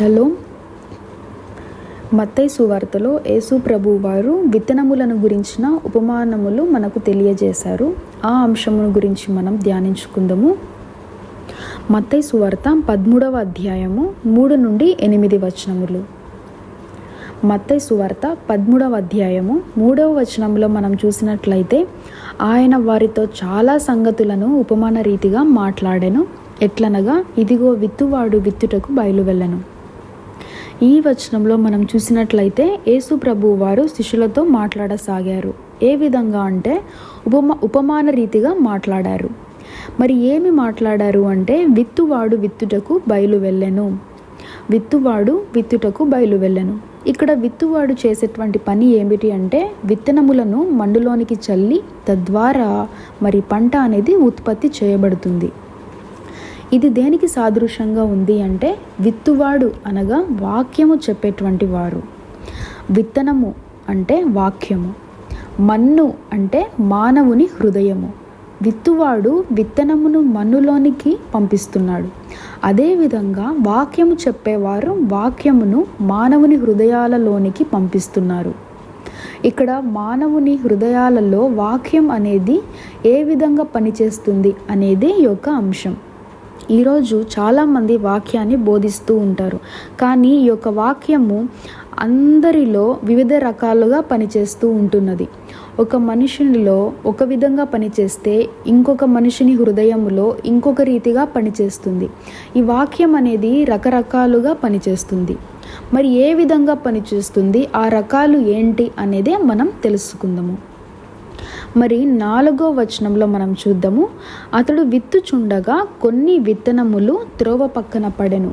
షలో. మత్తై సువార్తలో యేసు ప్రభు వారు విత్తనములను గురించిన ఉపమానములు మనకు తెలియజేశారు. ఆ అంశమును గురించి మనం ధ్యానించుకుందాము. మత్తై సువార్త పదమూడవ అధ్యాయము మూడు నుండి ఎనిమిది వచనములు. మత్తై సువార్త పదమూడవ అధ్యాయము మూడవ వచనంలో మనం చూసినట్లయితే ఆయన వారితో చాలా సంగతులను ఉపమాన రీతిగా మాట్లాడెను. ఎట్లనగా ఇదిగో విత్తువాడు విత్తుటకు బయలువెళ్ళను. ఈ వచనంలో మనం చూసినట్లయితే యేసు ప్రభు వారు శిష్యులతో మాట్లాడసాగారు. ఏ విధంగా అంటే ఉపమా ఉపమాన రీతిగా మాట్లాడారు. మరి ఏమి మాట్లాడారు అంటే విత్తువాడు విత్తుటకు బయలు వెళ్ళెను. విత్తువాడు విత్తుటకు బయలు వెళ్ళెను. ఇక్కడ విత్తువాడు చేసేటువంటి పని ఏమిటి అంటే విత్తనములను మండులోనికి చల్లి తద్వారా మరి పంట అనేది ఉత్పత్తి చేయబడుతుంది. ఇది దేనికి సాదృశ్యంగా ఉంది అంటే విత్తువాడు అనగా వాక్యము చెప్పేటువంటి వారు. విత్తనము అంటే వాక్యము. మన్ను అంటే మానవుని హృదయము. విత్తువాడు విత్తనమును మన్నులోనికి పంపిస్తున్నాడు. అదేవిధంగా వాక్యము చెప్పేవారు వాక్యమును మానవుని హృదయాలలోనికి పంపిస్తున్నారు. ఇక్కడ మానవుని హృదయాలలో వాక్యం అనేది ఏ విధంగా పనిచేస్తుంది అనేది యొక్క అంశం. ఈరోజు చాలామంది వాక్యాన్ని బోధిస్తూ ఉంటారు. కానీ ఈ యొక్క వాక్యము అందరిలో వివిధ రకాలుగా పనిచేస్తూ ఉంటున్నది. ఒక మనిషిలో ఒక విధంగా పనిచేస్తే ఇంకొక మనిషిని హృదయంలో ఇంకొక రీతిగా పనిచేస్తుంది. ఈ వాక్యం అనేది రకరకాలుగా పనిచేస్తుంది. మరి ఏ విధంగా పనిచేస్తుంది? ఆ రకాలు ఏంటి? అనేదే మనం తెలుసుకుందాము. మరి నాలుగో వచనంలో మనం చూద్దాము. అతడు విత్తుచుండగా కొన్ని విత్తనములు త్రోవ పక్కన పడెను.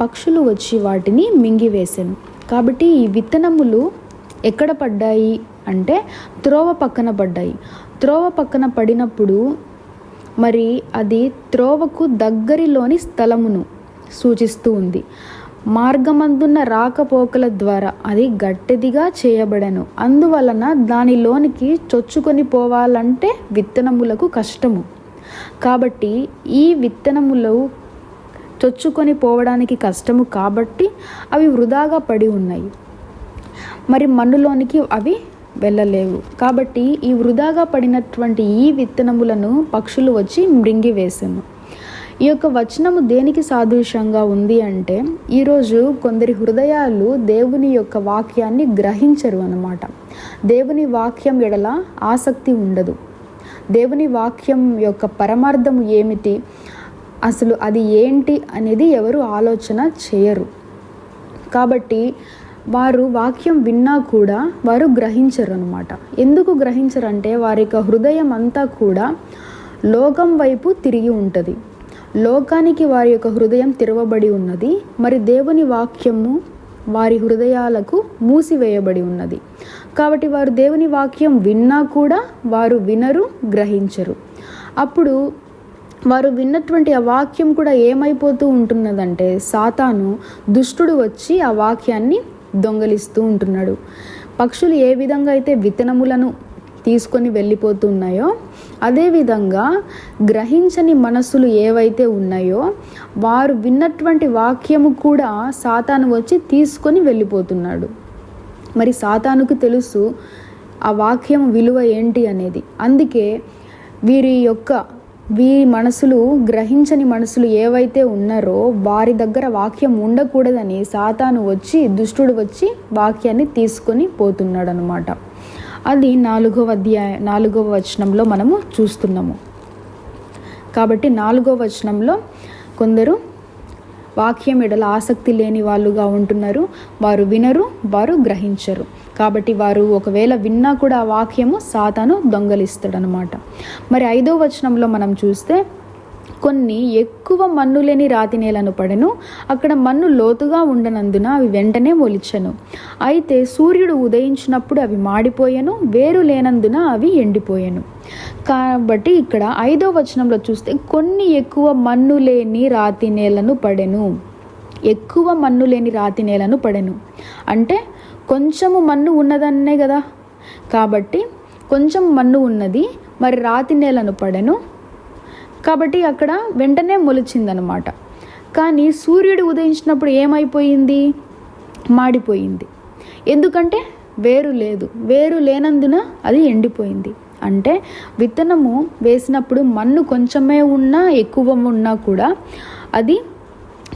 పక్షులు వచ్చి వాటిని మింగివేశాను కాబట్టి ఈ విత్తనములు ఎక్కడ పడ్డాయి అంటే త్రోవ పక్కన పడ్డాయి. త్రోవ పక్కన పడినప్పుడు మరి అది త్రోవకు దగ్గరిలోని స్థలమును సూచిస్తూ ఉంది. మార్గమందున్న రాకపోకల ద్వారా అది గట్టిదిగా చేయబడను. అందువలన దానిలోనికి చొచ్చుకొని పోవాలంటే విత్తనములకు కష్టము. కాబట్టి ఈ విత్తనములు చొచ్చుకొని పోవడానికి కష్టము కాబట్టి అవి వృధాగా పడి ఉన్నాయి. మరి మన్నులోనికి అవి వెళ్ళలేవు. కాబట్టి ఈ వృధాగా పడినటువంటి ఈ విత్తనములను పక్షులు వచ్చి మృంగివేసాను ఈ యొక్క వచనము దేనికి సాదృశ్యంగా ఉంది అంటే ఈరోజు కొందరి హృదయాలు దేవుని యొక్క వాక్యాన్ని గ్రహించరు అన్నమాట. దేవుని వాక్యం ఎడల ఆసక్తి ఉండదు. దేవుని వాక్యం యొక్క పరమార్థం ఏమిటి? అసలు అది ఏంటి అనేది ఎవరు ఆలోచన చేయరు. కాబట్టి వారు వాక్యం విన్నా కూడా వారు గ్రహించరు అనమాట ఎందుకు గ్రహించరంటే వారి యొక్క హృదయం అంతా కూడా లోకం వైపు తిరిగి ఉంటుంది. లోకానికి వారి యొక్క హృదయం తెరవబడి ఉన్నది మరి దేవుని వాక్యము వారి హృదయాలకు మూసివేయబడి ఉన్నది. కాబట్టి వారు దేవుని వాక్యం విన్నా కూడా వారు వినరు గ్రహించరు. అప్పుడు వారు విన్నటువంటి ఆ వాక్యం కూడా ఏమైపోతూ ఉంటున్నదంటే సాతాను దుష్టుడు వచ్చి ఆ వాక్యాన్ని దొంగలిస్తూ ఉంటున్నాడు. పక్షులు ఏ విధంగా అయితే విత్తనములను తీసుకొని వెళ్ళిపోతున్నాయో అదేవిధంగా గ్రహించని మనసులు ఏవైతే ఉన్నాయో వారు విన్నటువంటి వాక్యము కూడా సాతాను వచ్చి తీసుకొని వెళ్ళిపోతున్నాడు. మరి సాతానుకు తెలుసు ఆ వాక్యం విలువ ఏంటి అనేది. అందుకే వీరి యొక్క వీరి మనసులు గ్రహించని మనసులు ఏవైతే ఉన్నారో వారి దగ్గర వాక్యం ఉండకూడదని సాతాను వచ్చి దుష్టుడు వచ్చి వాక్యాన్ని తీసుకొని పోతున్నాడు అనమాట అది నాలుగవ అధ్యాయ నాలుగవ వచనంలో మనము చూస్తున్నాము. కాబట్టి నాలుగవ వచనంలో కొందరు వాక్యం ఎడల ఆసక్తి లేని వాళ్ళుగా ఉంటున్నారు. వారు వినరు వారు గ్రహించరు. కాబట్టి వారు ఒకవేళ విన్నా కూడా ఆ వాక్యము సాతాను దొంగలిస్తాడనమాట. మరి ఐదో వచనంలో మనం చూస్తే కొన్ని ఎక్కువ మన్ను లేని రాతి నేలను పడెను. అక్కడ మన్ను లోతుగా ఉండనందున అవి వెంటనే మొలిచెను. అయితే సూర్యుడు ఉదయించినప్పుడు అవి మాడిపోయాను వేరు లేనందున అవి ఎండిపోయాను. కాబట్టి ఇక్కడ ఐదో వచనంలో చూస్తే కొన్ని ఎక్కువ మన్ను లేని రాతి నేలను పడెను. ఎక్కువ మన్ను లేని రాతి నేలను పడెను. అంటే కొంచెము మన్ను ఉన్నదన్నే కదా. కాబట్టి కొంచెం మన్ను ఉన్నది మరి రాతి నేలను పడెను. కాబట్టి అక్కడ వెంటనే మొలిచిందనమాట. కానీ సూర్యుడు ఉదయించినప్పుడు ఏమైపోయింది? మాడిపోయింది. ఎందుకంటే వేరు లేదు. వేరు లేనందున అది ఎండిపోయింది. అంటే విత్తనము వేసినప్పుడు మన్ను కొంచెమే ఉన్నా ఎక్కువ ఉన్నా కూడా అది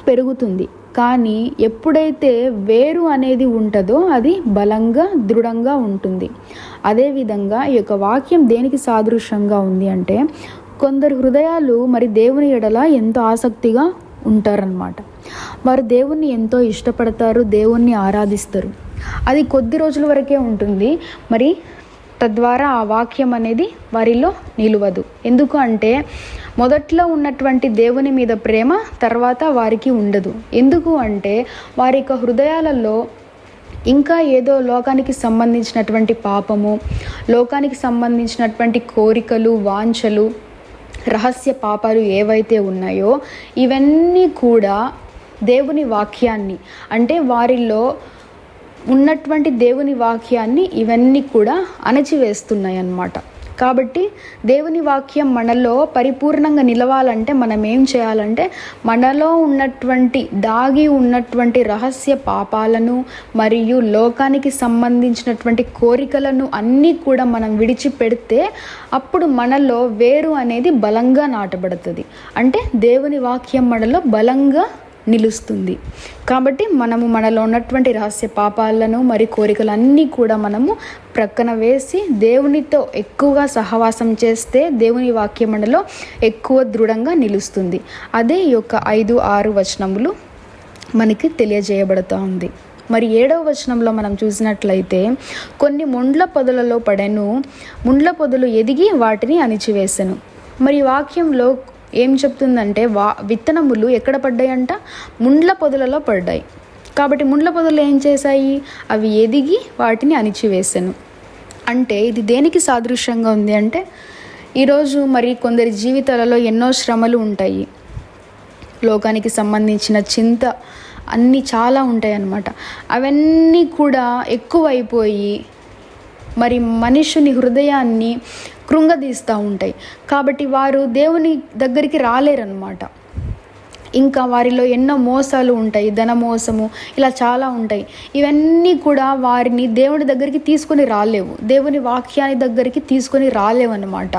పెరుగుతుంది. కానీ ఎప్పుడైతే వేరు అనేది ఉంటుందో అది బలంగా దృఢంగా ఉంటుంది. అదేవిధంగా ఈ యొక్క వాక్యం దేనికి సాదృశ్యంగా ఉంది అంటే కొందరు హృదయాలు మరి దేవుని ఎడల ఎంతో ఆసక్తిగా ఉంటారనమాట వారు దేవుణ్ణి ఎంతో ఇష్టపడతారు దేవుణ్ణి ఆరాధిస్తారు. అది కొద్ది రోజుల వరకే ఉంటుంది. మరి తద్వారా ఆ వాక్యం అనేది వారిలో నిలువదు. ఎందుకు అంటే మొదట్లో ఉన్నటువంటి దేవుని మీద ప్రేమ తర్వాత వారికి ఉండదు. ఎందుకు అంటే వారి యొక్క హృదయాలలో ఇంకా ఏదో లోకానికి సంబంధించినటువంటి పాపము లోకానికి సంబంధించినటువంటి కోరికలు వాంఛలు రహస్య పాపాలు ఏవైతే ఉన్నాయో ఇవన్నీ కూడా దేవుని వాక్యాన్ని అంటే వారిలో ఉన్నటువంటి దేవుని వాక్యాన్ని ఇవన్నీ కూడా అణచివేస్తున్నాయి అన్నమాట కాబట్టి దేవుని వాక్యం మనలో పరిపూర్ణంగా నిలవాలంటే మనం ఏం చేయాలంటే మనలో ఉన్నటువంటి దాగి ఉన్నటువంటి రహస్య పాపాలను మరియు లోకానికి సంబంధించినటువంటి కోరికలను అన్నీ కూడా మనం విడిచిపెడితే అప్పుడు మనలో వేరు అనేది బలంగా నాటబడుతుంది. అంటే దేవుని వాక్యం మనలో బలంగా నిలుస్తుంది. కాబట్టి మనము మనలో ఉన్నటువంటి రహస్య పాపాలను మరి కోరికలన్నీ కూడా మనము ప్రక్కన వేసి దేవునితో ఎక్కువగా సహవాసం చేస్తే దేవుని వాక్యమండలో ఎక్కువ దృఢంగా నిలుస్తుంది. అదే ఈ యొక్క ఐదు ఆరు వచనములు మనకి తెలియజేయబడుతూ ఉంది మరి ఏడవ వచనంలో మనం చూసినట్లయితే కొన్ని ముండ్ల పొదలలో పడెను ముండ్ల పొదలు ఎదిగి వాటిని అణిచివేసెను. మరి వాక్యంలో ఏం చెప్తుందంటే వా విత్తనములు ఎక్కడ పడ్డాయంట? ముండ్ల పొదలలో పడ్డాయి. కాబట్టి ముండ్ల పొదలు ఏం చేశాయి? అవి ఎదిగి వాటిని అణిచివేశాను అంటే ఇది దేనికి సాదృశ్యంగా ఉంది అంటే ఈరోజు మరి కొందరి జీవితాలలో ఎన్నో శ్రమలు ఉంటాయి. లోకానికి సంబంధించిన చింత అన్నీ చాలా ఉంటాయి అన్నమాట అవన్నీ కూడా ఎక్కువైపోయి మరి మనుషుని హృదయాన్ని కృంగదీస్తూ ఉంటాయి. కాబట్టి వారు దేవుని దగ్గరికి రాలేరన్నమాట. ఇంకా వారిలో ఎన్నో మోసాలు ఉంటాయి. ధన మోసము ఇలా చాలా ఉంటాయి. ఇవన్నీ కూడా వారిని దేవుని దగ్గరికి తీసుకొని రాలేవు. దేవుని వాక్యాన్ని దగ్గరికి తీసుకొని రాలేవు అన్నమాట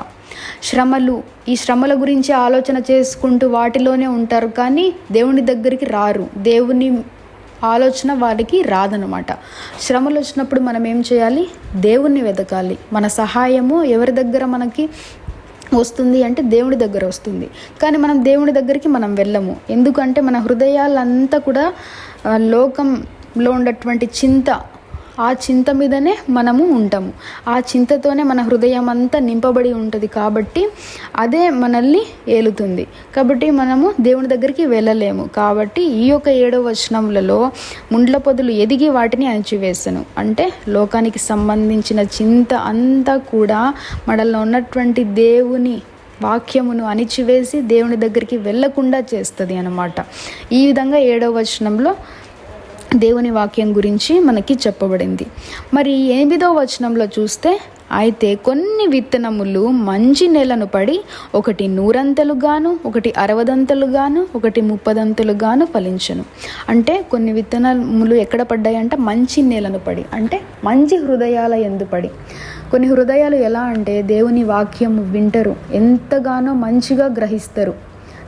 శ్రమలు ఈ శ్రమల గురించి ఆలోచన చేసుకుంటూ వాటిలోనే ఉంటారు. కానీ దేవుని దగ్గరికి రారు. దేవుని ఆలోచన వారికి రాదనమాట శ్రమలు వచ్చినప్పుడు మనం ఏం చేయాలి? దేవుణ్ణి వెతకాలి. మన సహాయము ఎవరి దగ్గర మనకి వస్తుంది అంటే దేవుడి దగ్గర వస్తుంది. కానీ మనం దేవుడి దగ్గరికి మనం వెళ్ళము. ఎందుకంటే మన హృదయాలంతా కూడా లోకంలో ఉన్నటువంటి చింత ఆ చింత మీదనే మనము ఉంటాము. ఆ చింతతోనే మన హృదయం అంతా నింపబడి ఉంటుంది కాబట్టి అదే మనల్ని ఏలుతుంది. కాబట్టి మనము దేవుని దగ్గరికి వెళ్ళలేము. కాబట్టి ఈ యొక్క ఏడవ వచనములలో ముండ్ల పొదలు ఎదిగి వాటిని అణిచివేసను. అంటే లోకానికి సంబంధించిన చింత అంతా కూడా మనలో ఉన్నటువంటి దేవుని వాక్యమును అణిచివేసి దేవుని దగ్గరికి వెళ్ళకుండా చేస్తుంది అన్నమాట. ఈ విధంగా ఏడవ వచనంలో దేవుని వాక్యం గురించి మనకి చెప్పబడింది. మరి ఎనిమిదో వచనంలో చూస్తే అయితే కొన్ని విత్తనములు మంచి నేలను పడి ఒకటి నూరంతలుగాను ఒకటి అరవదంతలుగాను ఒకటి ముప్పదంతలుగాను ఫలించను. అంటే కొన్ని విత్తనములు ఎక్కడ పడ్డాయంటే మంచి నేలను పడి అంటే మంచి హృదయాల ఎందు పడి. కొన్ని హృదయాలు ఎలా అంటే దేవుని వాక్యం వింటరు ఎంతగానో మంచిగా గ్రహిస్తారు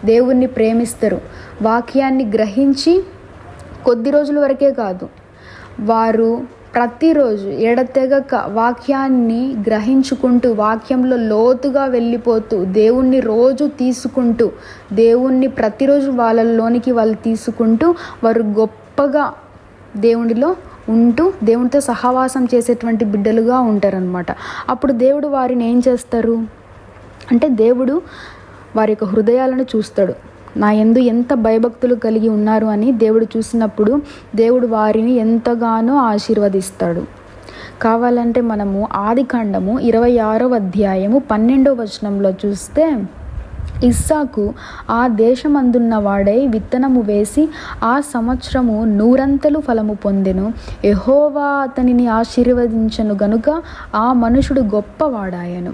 దేవుణ్ణి ప్రేమిస్తారు వాక్యాన్ని గ్రహించి కొద్ది రోజుల వరకే కాదు. వారు ప్రతిరోజు ఎడతెగక వాక్యాన్ని గ్రహించుకుంటూ వాక్యంలో లోతుగా వెళ్ళిపోతూ దేవుణ్ణి రోజు తీసుకుంటూ దేవుణ్ణి ప్రతిరోజు వాళ్ళలోనికి వాళ్ళు తీసుకుంటూ వారు గొప్పగా దేవునిలో ఉంటూ దేవునితో సహవాసం చేసేటువంటి బిడ్డలుగా ఉంటారనమాట అప్పుడు దేవుడు వారిని ఏం చేస్తారు? అంటే దేవుడు వారి యొక్క హృదయాలను చూస్తాడు. నా ఎందు ఎంత భయభక్తులు కలిగి ఉన్నారు అని దేవుడు చూసినప్పుడు దేవుడు వారిని ఎంతగానో ఆశీర్వదిస్తాడు. కావాలంటే మనము ఆది కాండము ఇరవై ఆరో అధ్యాయము పన్నెండో వచనంలో చూస్తే ఇస్సాకు ఆ దేశమందున్న వాడై విత్తనము వేసి ఆ సంవత్సరము నూరంతలు ఫలము పొందెను. ఎహోవా అతనిని ఆశీర్వదించను గనుక ఆ మనుషుడు గొప్పవాడాయను.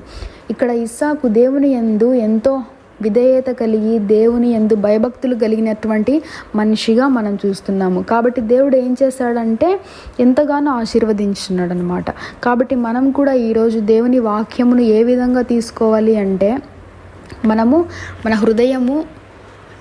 ఇక్కడ ఇస్సాకు దేవుని యందు ఎంతో విధేయత కలిగి దేవుని ఎందు భయభక్తులు కలిగినటువంటి మనిషిగా మనం చూస్తున్నాము. కాబట్టి దేవుడు ఏం చేశాడంటే ఎంతగానో ఆశీర్వదించున్నాడు అనమాట కాబట్టి మనం కూడా ఈరోజు దేవుని వాక్యమును ఏ విధంగా తీసుకోవాలి అంటే మనము మన హృదయము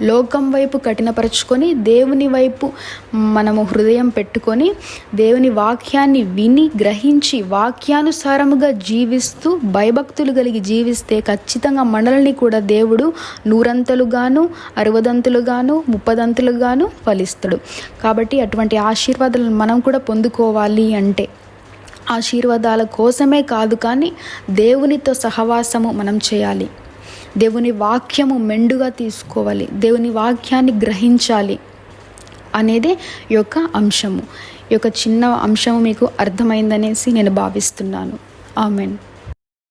లోకం వైపు కఠినపరచుకొని దేవుని వైపు మనము హృదయం పెట్టుకొని దేవుని వాక్యాన్ని విని గ్రహించి వాక్యానుసారముగా జీవిస్తూ భయభక్తులు కలిగి జీవిస్తే ఖచ్చితంగా మనల్ని కూడా దేవుడు నూరంతలుగాను అరవదంతులుగాను ముప్పదంతులుగాను ఫలిస్తాడు. కాబట్టి అటువంటి ఆశీర్వాదాలను మనం కూడా పొందుకోవాలి అంటే ఆశీర్వాదాల కోసమే కాదు కానీ దేవునితో సహవాసము మనం చేయాలి. దేవుని వాక్యము మెండుగా తీసుకోవాలి దేవుని వాక్యాన్ని గ్రహించాలి అనేది ఈ యొక్క అంశము. ఈ యొక్క చిన్న అంశము మీకు అర్థమైందనేసి నేను భావిస్తున్నాను. ఆమెన్.